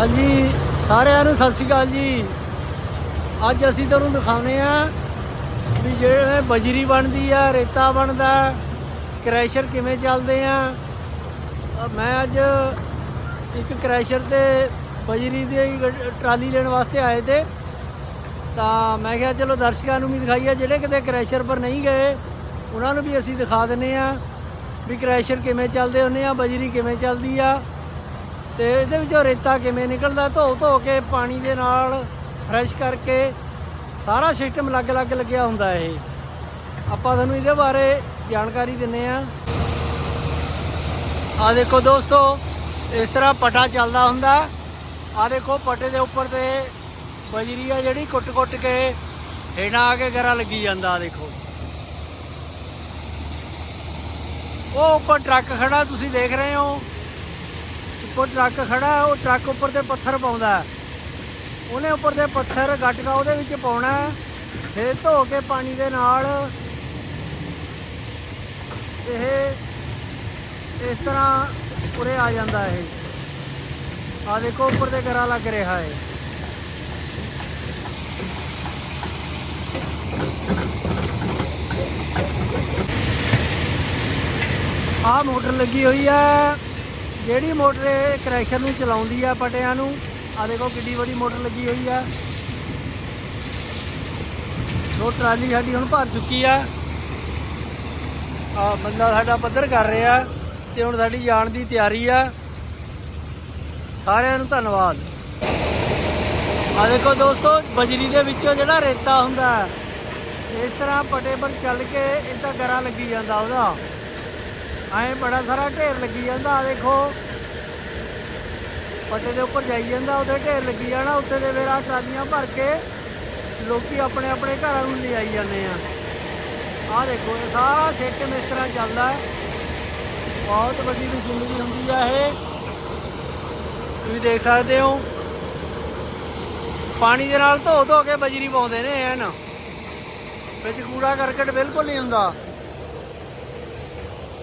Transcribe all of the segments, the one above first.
ਹਾਂਜੀ, ਸਾਰਿਆਂ ਨੂੰ ਸਤਿ ਸ਼੍ਰੀ ਅਕਾਲ ਜੀ। ਅੱਜ ਅਸੀਂ ਤੁਹਾਨੂੰ ਦਿਖਾਉਨੇ ਆ ਵੀ ਜਿਹੜੇ ਬਜਰੀ ਬਣਦੀ ਆ, ਰੇਤਾ ਬਣਦਾ, ਕ੍ਰੈਸ਼ਰ ਕਿਵੇਂ ਚੱਲਦੇ ਆ। ਮੈਂ ਅੱਜ ਇੱਕ ਕ੍ਰੈਸ਼ਰ ਤੇ ਬਜਰੀ ਦੀ ਟਰਾਲੀ ਲੈਣ ਵਾਸਤੇ ਆਏ ਤੇ। ਤਾਂ ਮੈਂ ਕਿਹਾ ਚਲੋ ਦਰਸ਼ਕਾਂ ਨੂੰ ਵੀ ਦਿਖਾਈਏ, ਜਿਹੜੇ ਕਿਤੇ ਕ੍ਰੈਸ਼ਰ ਪਰ ਨਹੀਂ ਗਏ, ਉਹਨਾਂ ਨੂੰ ਵੀ ਅਸੀਂ ਦਿਖਾ ਦਿੰਨੇ ਆ ਵੀ ਕ੍ਰੈਸ਼ਰ ਕਿਵੇਂ ਚੱਲਦੇ ਹੁੰਦੇ ਆ, ਬਜਰੀ ਕਿਵੇਂ ਚੱਲਦੀ ਆ। ਤੇ ਇਹਦੇ ਵਿੱਚੋਂ ਰੇਤਾ ਕਿਵੇਂ ਨਿਕਲਦਾ? ਧੋ ਧੋ ਕੇ ਪਾਣੀ ਦੇ ਨਾਲ ਫਰੈਸ਼ ਕਰਕੇ ਸਾਰਾ ਸਿਸਟਮ ਅਲੱਗ-ਅਲੱਗ ਲੱਗਿਆ ਹੁੰਦਾ ਇਹ। ਆਪਾਂ ਤੁਹਾਨੂੰ ਇਹਦੇ ਬਾਰੇ ਜਾਣਕਾਰੀ ਦਿੰਨੇ ਆ ਆ ਦੇਖੋ ਦੋਸਤੋ, ਇਸ ਤਰ੍ਹਾਂ ਪਟਾ ਚੱਲਦਾ ਹੁੰਦਾ। ਆ ਦੇਖੋ ਪਟੇ ਦੇ ਉੱਪਰ ਤੇ ਬਜਰੀ ਆ ਜਿਹੜੀ ਕੁੱਟ-ਕੁੱਟ ਕੇ ਹੇਠਾਂ ਆ ਕੇ ਗਰਾ ਲੱਗੀ ਜਾਂਦਾ ਆ ਦੇਖੋ। ਉਹ ਉੱਪਰ ਟਰੱਕ ਖੜਾ, ਤੁਸੀਂ ਦੇਖ ਰਹੇ ਹੋ। ਉਹ ਟਰੱਕ ਖੜਾ ਹੈ, ਉਹ ਟਰੱਕ ਉੱਪਰ ਤੇ ਪੱਥਰ ਪਾਉਂਦਾ ਹੈ। ਉਹਨੇ ਉੱਪਰ ਦੇ ਪੱਥਰ ਗੱਟਕਾ ਉਹਦੇ ਵਿੱਚ ਪਾਉਣਾ ਫਿਰ ਧੋ ਕੇ ਪਾਣੀ ਦੇ ਨਾਲ ਇਹ ਇਸ ਤਰ੍ਹਾਂ ਉਰੇ ਆ ਜਾਂਦਾ ਇਹ। ਆ ਦੇਖੋ ਉੱਪਰ ਤੇ ਗਰਾ ਲੱਗ ਰਿਹਾ ਹੈ ਆਹ ਮੋਟਰ ਲੱਗੀ ਹੋਈ ਹੈ। ਜਿਹੜੀ ਮੋਟਰ ਇਹ ਕ੍ਰੈਸ਼ਰ ਨੂੰ ਚਲਾਉਂਦੀ ਆ ਪਟਿਆਂ ਨੂੰ ਆ ਦੇਖੋ ਕਿੱਡੀ ਵੱਡੀ ਮੋਟਰ ਲੱਗੀ ਹੋਈ ਆ। ਉਹ ਟਰਾਲੀ ਸਾਡੀ ਹੁਣ ਭਰ ਚੁੱਕੀ ਆ। ਆ ਬੰਦਾ ਸਾਡਾ ਪੱਧਰ ਕਰ ਰਿਹਾ ਤੇ ਹੁਣ ਸਾਡੀ ਜਾਣ ਦੀ ਤਿਆਰੀ ਆ। ਸਾਰਿਆਂ ਨੂੰ ਧੰਨਵਾਦ। ਆ ਦੇਖੋ ਦੋਸਤੋ, ਬਜਰੀ ਦੇ ਵਿੱਚੋਂ ਜਿਹੜਾ ਰੇਤਾ ਹੁੰਦਾ, ਇਸ ਤਰ੍ਹਾਂ ਪਟੇ ਪਰ ਚੱਲ ਕੇ ਇਦਾਂ ਗਰਾ ਲੱਗੀ ਜਾਂਦਾ ਉਹਦਾ। ਐਂ ਬੜਾ ਸਾਰਾ ਢੇਰ ਲੱਗੀ ਜਾਂਦਾ ਆ ਦੇਖੋ। ਪੱਟੇ ਦੇ ਉੱਪਰ ਜਾਈ ਜਾਂਦਾ ਉਹਦੇ ਢੇਰ ਲੱਗੀ ਜਾਣਾ ਉੱਤੇ ਦੇ ਵੇਰਾ ਟਰਾਲੀਆਂ ਭਰ ਕੇ ਲੋਕੀ ਆਪਣੇ ਆਪਣੇ ਘਰਾਂ ਨੂੰ ਲਿਆਈ ਜਾਂਦੇ ਆ। ਆਹ ਦੇਖੋ, ਇਹ ਸਾਰਾ ਸਿਸਟਮ ਇਸ ਤਰ੍ਹਾਂ ਚੱਲਦਾ ਬਹੁਤ ਵੱਡੀ ਜ਼ਿੰਦਗੀ ਹੁੰਦੀ ਆ ਇਹ। ਤੁਸੀਂ ਦੇਖ ਸਕਦੇ ਹੋ। ਪਾਣੀ ਦੇ ਨਾਲ ਧੋ ਧੋ ਕੇ ਬਜਰੀ ਪਾਉਂਦੇ ਨੇ, ਐਨ। ਵਿੱਚ ਕੂੜਾ ਕਰਕਟ ਬਿਲਕੁਲ ਨਹੀਂ ਹੁੰਦਾ।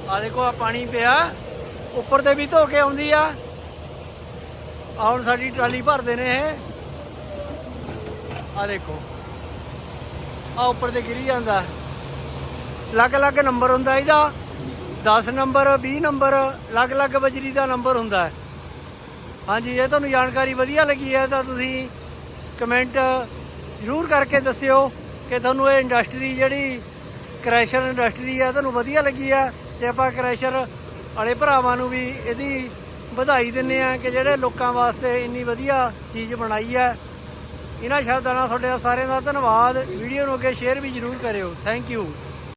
ਆ ਦੇਖੋ ਆ ਪਾਣੀ ਪਿਆ, ਉੱਪਰ ਤੇ ਵੀ ਧੋ ਕੇ ਆਉਂਦੀ ਆ। ਆ ਹੁਣ ਸਾਡੀ ਟਰਾਲੀ ਭਰਦੇ ਨੇ ਇਹ। ਆ ਦੇਖੋ, ਆ ਉੱਪਰ ਤੇ ਗਿਰੀ ਜਾਂਦਾ। ਅਲੱਗ-ਅਲੱਗ ਨੰਬਰ ਹੁੰਦਾ ਇਹਦਾ। 10 ਨੰਬਰ 20 ਨੰਬਰ, ਅਲੱਗ-ਅਲੱਗ ਬਜਰੀ ਦਾ ਨੰਬਰ ਹੁੰਦਾ ਹੈ। ਹਾਂਜੀ, ਇਹ ਤੁਹਾਨੂੰ ਜਾਣਕਾਰੀ ਵਧੀਆ ਲੱਗੀ ਹੈ ਤਾਂ ਤੁਸੀਂ ਕਮੈਂਟ ਜ਼ਰੂਰ ਕਰਕੇ ਦੱਸਿਓ ਕਿ ਤੁਹਾਨੂੰ ਇਹ ਇੰਡਸਟਰੀ ਜਿਹੜੀ ਕ੍ਰੈਸ਼ਰ ਇੰਡਸਟਰੀ ਹੈ ਤੁਹਾਨੂੰ ਵਧੀਆ ਲੱਗੀ ਹੈ। ਤੇ ਆਪਾਂ ਕ੍ਰੈਸ਼ਰ ਵਾਲੇ ਭਰਾਵਾਂ ਨੂੰ ਵੀ ਇਹਦੀ ਵਧਾਈ ਦਿੰਨੇ ਆ ਕਿ ਜਿਹੜੇ ਲੋਕਾਂ ਵਾਸਤੇ ਇੰਨੀ ਵਧੀਆ ਚੀਜ਼ ਬਣਾਈ ਹੈ। ਇਹਨਾਂ ਸ਼ਬਦਾਂ ਨਾਲ ਤੁਹਾਡੇ ਸਾਰਿਆਂ ਦਾ ਧੰਨਵਾਦ। ਵੀਡੀਓ ਨੂੰ ਅੱਗੇ ਸ਼ੇਅਰ ਵੀ ਜ਼ਰੂਰ ਕਰਿਓ। Thank you